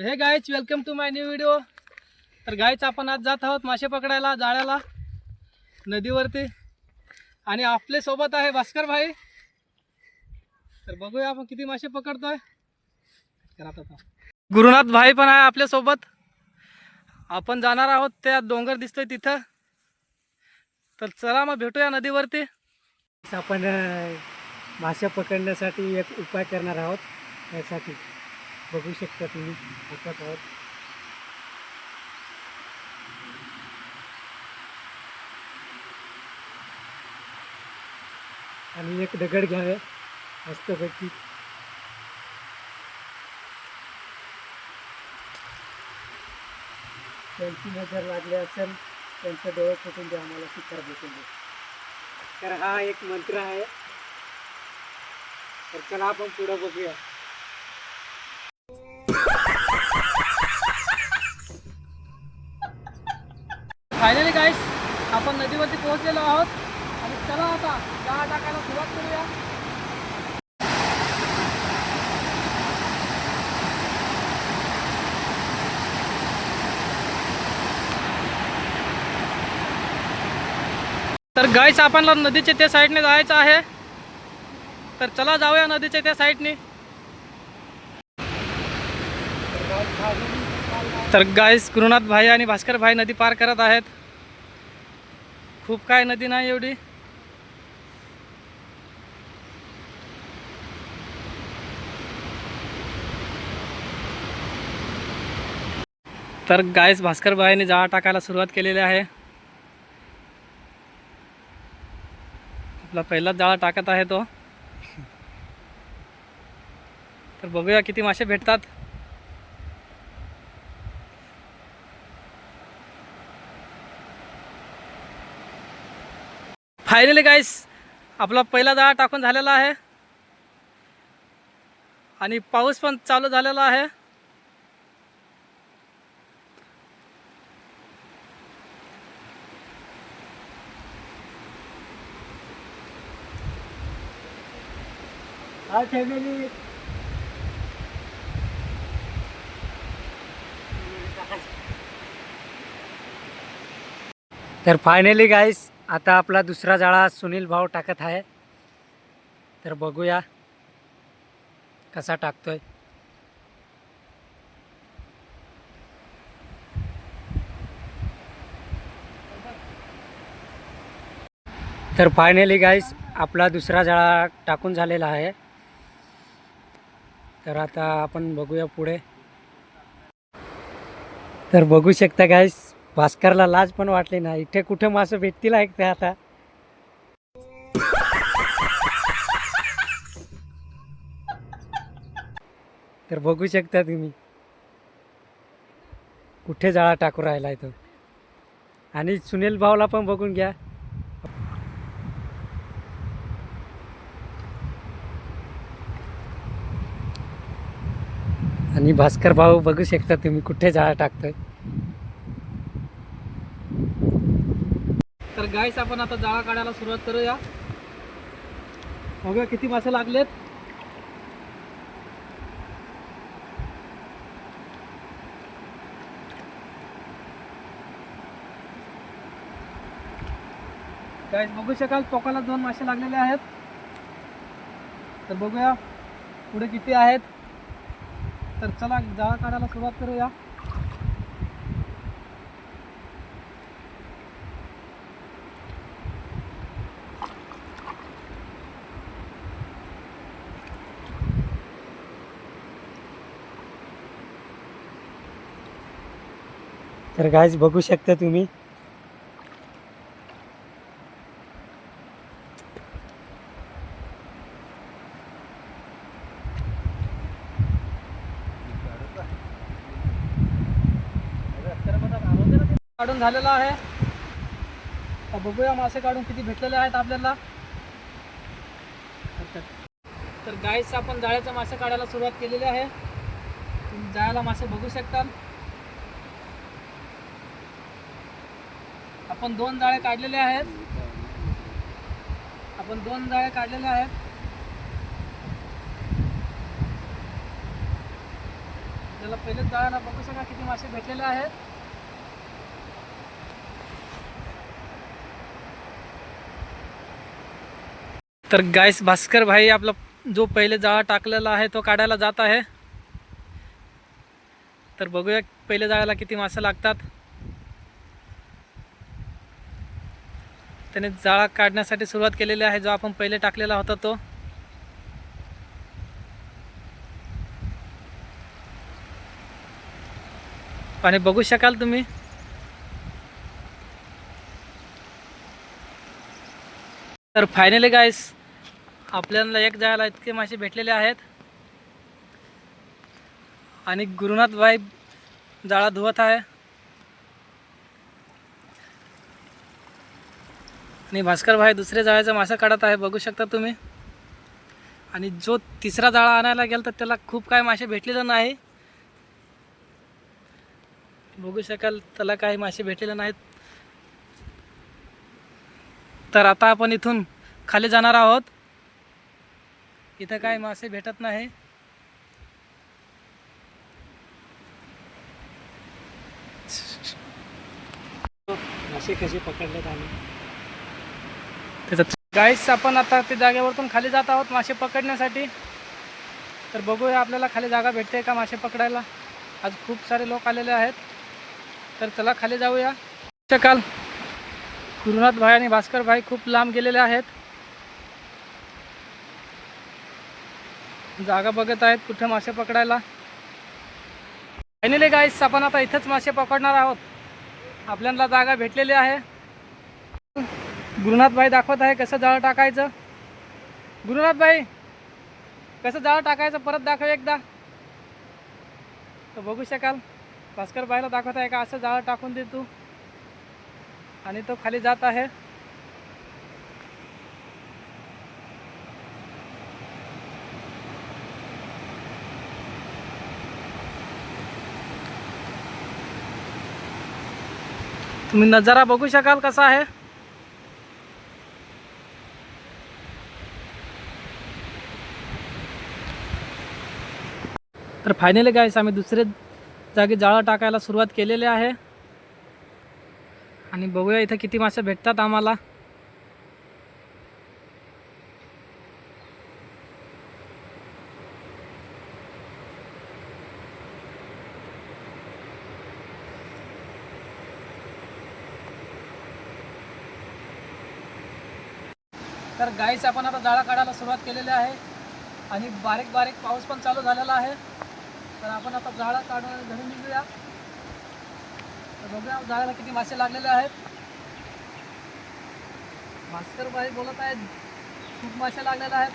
हे गायच welcome to my new video तर गायच आपण आज जात आहोत मासे पकडायला जाळ्याला नदीवरती. आणि आपले सोबत आहे भास्कर भाई. तर बघूया आपण किती मासे पकडतोय. गुरुनाथ भाई पण आहे आपल्यासोबत. आपण जाणार आहोत त्या डोंगर दिसतोय तिथं. तर चला मग भेटूया नदीवरती. आपण मासे पकडण्यासाठी एक उपाय करणार आहोत. यासाठी बघू शकता तुम्ही. आता काय आणि एक दगड घ्यावे. मस्तपैकी. त्यांची नजर लागली असेल त्यांचं डोळे फुटून द्या आम्हाला शिकार भेटून दे तर हा एक मंत्र आहे. तर चला आपण पुढं बघूया. फायनली गाईस आपण नदीवरती पोहोचलेलो आहोत. आणि चला आता जाळा टाकायला सुरुवात करूया. तर गाईस आपणला नदीच्या त्या साईडने जायचं आहे. तर चला जाऊया नदीच्या त्या साईडने. तर गाईस गुरुनाथ भाई आणि भास्कर भाई नदी पार करत आहेत. खूप काय नदी नाही एवढी. तर गाईस भास्कर भाईने जाळा टाकायला सुरुवात केलेली आहे. आपला पहिलाच जाळा टाकत आहे तो. तर बघूया किती मासे भेटतात. फायनली गाईस आपला पहिला जाळा टाकून झालेला आहे. आणि पाऊस पण चालू झालेला आहे. तर फायनली गाईस आता आपला दुसरा जाळा सुनील भाऊ टाकत आहे. तर बघूया कसा टाकतोय. तर फायनली गाईस आपला दुसरा जाळा टाकून झालेला आहे. तर आता आपण बघूया पुढे. तर बघू शकता गाईस भास्करला लाज पण वाटली ना. इथे कुठे मासे भेटतील ऐकते आता. तर बघू शकता तुम्ही. कुठे जाळा टाकू राहिला तो. आणि सुनील भाऊला पण बघून घ्या. आणि भास्कर भाऊ बघू शकता तुम्ही कुठे जाळा टाकतोय. गायस आपण आता जाळा काढायला सुरुवात करूया. बघूया किती मासे लागलेत. गायस बघू शकाल टोकाला दोन मासे लागलेले आहेत. तर बघूया पुढे किती आहेत. तर चला जाळा काढायला सुरुवात करूया. तर गायज बघू शकता तुम्ही. काढून झालेला आहे. बघूया मासे काढून किती भेटलेले आहेत आपल्याला. तर गाईस आपण जाळ्याचा मासे काढायला सुरुवात केलेली आहे. तुम्ही जाळ्याला मासे बघू शकता आपण दोन जाळे काढलेले आहेत. आपण दोन जाळे काढलेले आहेत. त्याला पहिलेच जाळ्याला बघू शका किती मासे भेटलेले आहेत. तर गायस भास्कर भाई आपला जो पहिले जाळा टाकलेला आहे तो काढायला जात आहे. तर बघूया पहिले जाळ्याला किती मासे लागतात. त्याने जाळा काढण्यासाठी सुरुवात केलेली आहे जो आपण पहिले टाकलेला होता तो. आणि बघू शकाल तुम्ही? तर फायनली गाईस आपल्याला एक जायला इतके मासे भेटलेले आहेत. आणि गुरुनाथ भाई जाळा धुवत आहे. आणि भास्कर भाई दुसऱ्या जाळ्याचा मासा काढत आहे बघू शकता तुम्ही. आणि जो तिसरा जाळा आणायला गेला तर त्याला खूप काय मासे भेटलेलं नाही. बघू शकाल त्याला काही मासे भेटलेले नाहीत. तर आता आपण इथून खाली जाणार आहोत. इथं काय मासे भेटत नाही. मासे कसे पकडलेत आम्ही? त्याच्यात गाईस आपण आता ते जागेवरतून खाली जात आहोत मासे पकडण्यासाठी. तर बघूया आपल्याला खाली जागा भेटते का मासे पकडायला. आज खूप सारे लोक आलेले आहेत. तर चला खाली जाऊया. काल गुरुनाथ भाई आणि भास्कर भाई खूप लांब गेलेले आहेत. जागा बघत आहेत कुठे मासे पकडायला. फायनली गाईस आपण आता इथंच मासे पकडणार आहोत. आपल्याला जागा भेटलेली आहे. गुरुनाथ भाई दाखवत आहे कसं जाळं टाकायचं. गुरुनाथ भाई कसं जाळं टाकायचं परत दाखव एकदा. तर बघू शकाल भास्करबाईला दाखवत आहे का असं जाळं टाकून दे तू. आणि तो खाली जात आहे. तुम्ही नजारा बघू शकाल कसा आहे. तर फायनली गायस आम्ही दुसरे जागी जाळं टाकायला सुरुवात केलेली आहे. आणि बघूया इथं किती मासे भेटतात आम्हाला. तर गाईच आपण आता जाळा काढायला सुरुवात केलेली आहे. आणि बारीक बारीक पाऊस पण चालू झालेला आहे. तर आपण आता जाळा काढून घरी निघूया. तर बघूया जाळ्याला किती मासे लागलेले आहेत. भास्कर भाई बोलत आहेत खूप मासे लागलेले आहेत.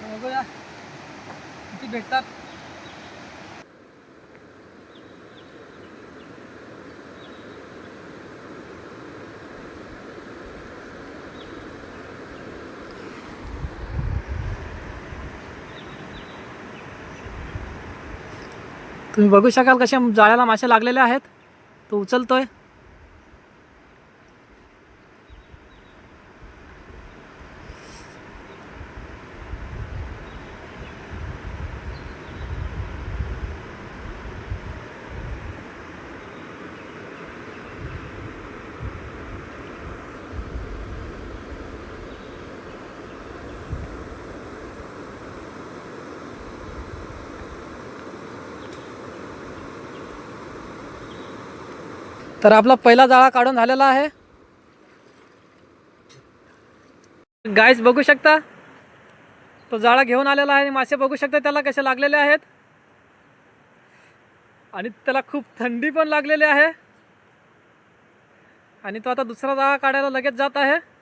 तर बघूया किती भेटतात. तुम्ही बघू शकाल कसे जाळ्याला मासे लागलेले आहेत. तो उचलतोय. तर आपला पहिला जाळा काढून झालेला आहे. गायस बघू शकता? तो जाळा घेऊन आलेला आहे आणि मासे बघू शकता त्याला कसे लागलेले आहेत. आणि त्याला खूप थंडी पण लागलेली आहे. आणि तो आता दुसरा जाळा काढायला लगेच जात आहे.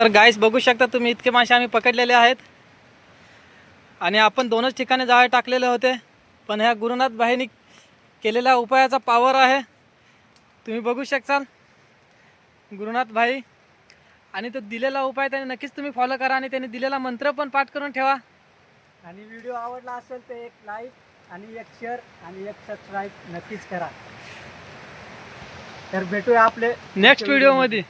तर गाईस बघू शकता तुम्ही इतके मासे आम्ही पकडलेले आहेत. आणि आपण दोनच ठिकाणी जाळे टाकलेले होते. पण ह्या गुरुनाथ भाईंनी केलेल्या उपायाचा पावर आहे. तुम्ही बघू शकाल गुरुनाथ भाई आणि तो दिलेला उपाय त्याने नक्कीच तुम्ही फॉलो करा आणि त्याने दिलेला मंत्र पण पाठ करून ठेवा. आणि व्हिडिओ आवडला असेल तर एक लाईक आणि एक शेअर आणि एक सबस्क्राईब नक्कीच करा. तर भेटूया आपले नेक्स्ट व्हिडिओमध्ये